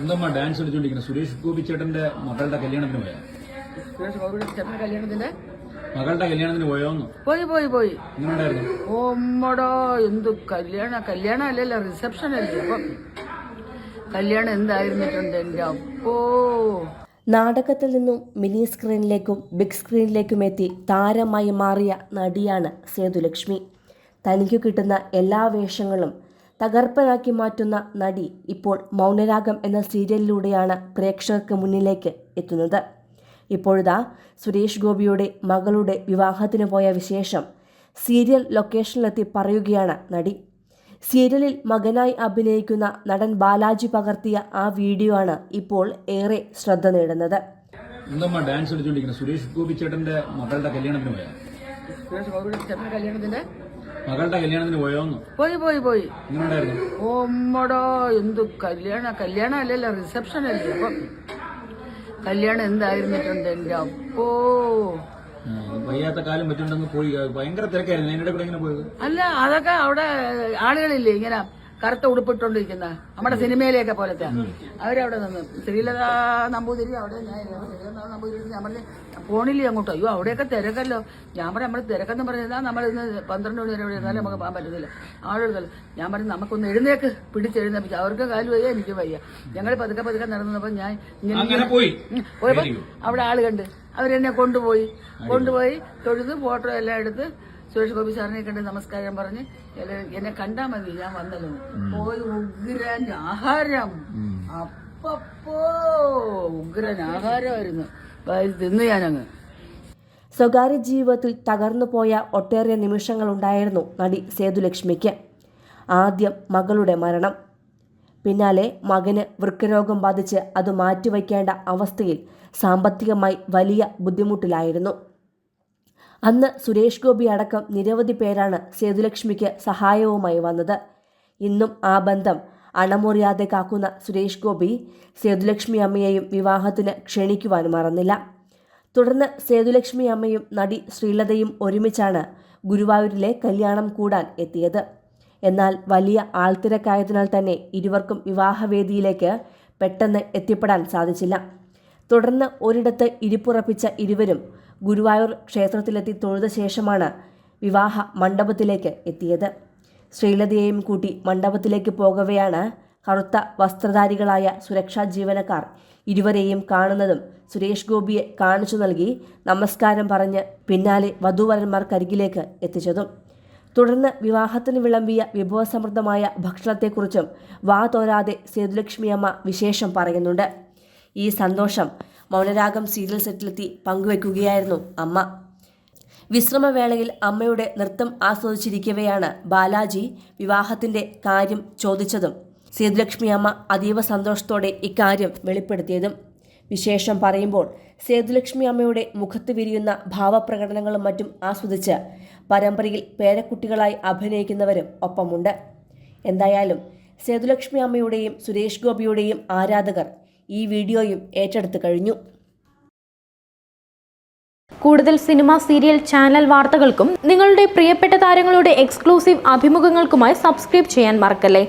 എന്തമ്മ dance കളിച്ചോണ്ടിരിക്കുന്നത് സുരേഷ് ഗോപി ചേട്ടന്റെ മകളുടെ കല്യാണത്തിന് പോയാ? കല്യാണത്തിന്റെ മകളുടെ കല്യാണത്തിന് പോയോന്ന്. പോയി പോയി പോയി. ഓമ്മടോ എന്ത് കല്യാണ കല്യാണം അല്ലല്ലോ റിസപ്ഷൻ അല്ലേ? അപ്പം കല്യാണം എന്തായിരുന്നിട്ടുണ്ട് എന്റെ അപ്പോ? നാടകത്തിൽ നിന്നും മിനി സ്ക്രീനിലേക്കും ബിഗ് സ്ക്രീനിലേക്കും എത്തി താരമായി മാറിയ നടിയാണ് സേതുലക്ഷ്മി. തനിക്ക് കിട്ടുന്ന എല്ലാ വേഷങ്ങളും തകർപ്പനാക്കി മാറ്റുന്ന നടി ഇപ്പോൾ മൗനരാഗം എന്ന സീരിയലിലൂടെയാണ് പ്രേക്ഷകർക്ക് മുന്നിലേക്ക് എത്തുന്നത്. ഇപ്പോഴിതാ സുരേഷ് ഗോപിയുടെ മകളുടെ വിവാഹത്തിന് പോയ വിശേഷം സീരിയൽ ലൊക്കേഷനിലെത്തി പറയുകയാണ് നടി. സീരിയലിൽ മകനായി അഭിനയിക്കുന്ന നടൻ ബാലാജി പകർത്തിയ ആ വീഡിയോ ആണ് ഇപ്പോൾ ഏറെ ശ്രദ്ധ നേടുന്നത്. ഡാൻസ് സുരേഷ് ഗോപി ചേട്ടന്റെ മകളുടെ കല്യാണത്തിന് സുരേഷ് കല്യാണത്തിന്റെ മകളുടെ കല്യാണത്തിന് പോയോന്ന് പോയി പോയി പോയി. ഓമ്മടോ എന്ത് കല്യാണ കല്യാണം അല്ലല്ലോ റിസപ്ഷൻ അല്ലേ? അപ്പം കല്യാണം എന്തായിരുന്നിട്ടുണ്ട്? എന്റെ അപ്പോ. വയ്യാത്ത കാലം പറ്റുണ്ടെന്ന് പോയി. ഭയങ്കര തിരക്കായിരുന്നു. അതിനിടെ കൂടെ എങ്ങനെ പോയത്? അല്ല അതൊക്കെ അവിടെ ആളുകളില്ലേ ഇങ്ങനെ കറുത്ത ഉടുപ്പിട്ടോണ്ടിരിക്കുന്ന നമ്മുടെ സിനിമയിലെയൊക്കെ പോലത്തെ. അവരവിടെ നിന്ന്. ശ്രീലത നമ്പൂതിരി അവിടെ ഞാൻ ശ്രീലത നമ്പൂതിരി ഞാൻ പറഞ്ഞു പോണില്ലേ അങ്ങോട്ടോ? അയ്യോ അവിടെയൊക്കെ തിരക്കല്ലോ. ഞാൻ പറഞ്ഞു നമ്മൾ തിരക്കെന്ന് പറഞ്ഞാൽ നമ്മൾ ഇന്ന് പന്ത്രണ്ട് മണി വരെ ഇവിടെ ഇരുന്നാലും നമുക്ക് പോകാൻ പറ്റത്തില്ല ആളെടുത്തല്ലോ ഞാൻ പറഞ്ഞു നമുക്കൊന്ന് എഴുന്നേക്ക്. പിടിച്ചെഴുന്നേപ്പിച്ചു. അവർക്ക് കാൽ വയ്യ എനിക്ക് വയ്യ. ഞങ്ങൾ പതുക്കെ പതുക്കെ നടന്നപ്പോൾ ഞാൻ ഇങ്ങനെ അങ്ങനെ പോയി. പോയപ്പോ അവിടെ ആൾ കണ്ട്. അവരെന്നെ കൊണ്ടുപോയി. കൊണ്ടുപോയി തൊഴുത് ഫോട്ടോ എല്ലാം എടുത്ത് സുരേഷ് ഗോപി സാറിനെ കണ്ട് നമസ്കാരം പറഞ്ഞ് എന്നെ കണ്ടാ മതി ഞാൻ വന്നല്ലോ. പോയി ഉഗ്രൻ ആഹാരം. അപ്പപ്പോ ഉഗ്രൻ ആഹാരമായിരുന്നു. തിന്നു ഞാനങ്ങ്. സ്വകാര്യ ജീവിതത്തിൽ തകർന്നു പോയ ഒട്ടേറെ നിമിഷങ്ങളുണ്ടായിരുന്നു നടി സേതുലക്ഷ്മിക്ക്. ആദ്യം മകളുടെ മരണം. പിന്നാലെ മകന് വൃക്കരോഗം ബാധിച്ച് അത് മാറ്റിവയ്ക്കേണ്ട അവസ്ഥയിൽ സാമ്പത്തികമായി വലിയ ബുദ്ധിമുട്ടിലായിരുന്നു. അന്ന് സുരേഷ് ഗോപി അടക്കം നിരവധി പേരാണ് സേതുലക്ഷ്മിക്ക് സഹായവുമായി വന്നത്. ഇന്നും ആ ബന്ധം അണമുറിയാതെ കാക്കുന്ന സുരേഷ് ഗോപി സേതുലക്ഷ്മി അമ്മയെയും വിവാഹത്തിന് ക്ഷണിക്കുവാൻ മറന്നില്ല. തുടർന്ന് സേതുലക്ഷ്മി അമ്മയും നടി ശ്രീലതയും ഒരുമിച്ചാണ് ഗുരുവായൂരിലെ കല്യാണം കൂടാൻ എത്തിയത്. എന്നാൽ വലിയ ആൾത്തിരക്കായതിനാൽ തന്നെ ഇരുവർക്കും വിവാഹവേദിയിലേക്ക് പെട്ടെന്ന് എത്തിപ്പെടാൻ സാധിച്ചില്ല. തുടർന്ന് ഒരിടത്ത് ഇരിപ്പുറപ്പിച്ച ഇരുവരും ഗുരുവായൂർ ക്ഷേത്രത്തിലെത്തി തൊഴുത ശേഷമാണ് വിവാഹ മണ്ഡപത്തിലേക്ക് എത്തിയത്. ശ്രീലതയെയും കൂട്ടി മണ്ഡപത്തിലേക്ക് പോകവെയാണ് കറുത്ത വസ്ത്രധാരികളായ സുരക്ഷാ ജീവനക്കാർ ഇരുവരെയും കാണുന്നതും സുരേഷ് ഗോപിയെ കാണിച്ചു നൽകി നമസ്കാരം പറഞ്ഞ് പിന്നാലെ വധൂവരന്മാർക്കരികിലേക്ക് എത്തിച്ചതും. തുടർന്ന് വിവാഹത്തിന് വിളമ്പിയ വിഭവസമൃദ്ധമായ ഭക്ഷണത്തെക്കുറിച്ചും വാ തോരാതെ സേതുലക്ഷ്മിയമ്മ വിശേഷം പറയുന്നുണ്ട്. ഈ സന്തോഷം മൗനരാഗം സീരിയൽ സെറ്റിലെത്തി പങ്കുവെക്കുകയായിരുന്നു അമ്മ. വിശ്രമവേളയിൽ അമ്മയുടെ നൃത്തം ആസ്വദിച്ചിരിക്കവെയാണ് ബാലാജി വിവാഹത്തിന്റെ കാര്യം ചോദിച്ചതും. സേതുലക്ഷ്മി അമ്മ അതീവ സന്തോഷത്തോടെ ഇക്കാര്യം വെളിപ്പെടുത്തിയതും. വിശേഷം പറയുമ്പോൾ സേതുലക്ഷ്മി അമ്മയുടെ മുഖത്ത് വിരിയുന്ന ഭാവപ്രകടനങ്ങളും മറ്റും ആസ്വദിച്ച് പരമ്പരയിൽ പേരക്കുട്ടികളായി അഭിനയിക്കുന്നവരും ഒപ്പമുണ്ട്. എന്തായാലും സേതുലക്ഷ്മി അമ്മയുടെയും സുരേഷ് ഗോപിയുടെയും ആരാധകർ ഈ വീഡിയോയും ഏറ്റെടുത്തു കഴിഞ്ഞു. കൂടുതൽ സിനിമ സീരിയൽ ചാനൽ വാർത്തകൾക്കും നിങ്ങളുടെ പ്രിയപ്പെട്ട താരങ്ങളുടെ എക്സ്ക്ലൂസീവ് അഭിമുഖങ്ങൾക്കുമായി സബ്സ്ക്രൈബ് ചെയ്യാൻ മറക്കല്ലേ?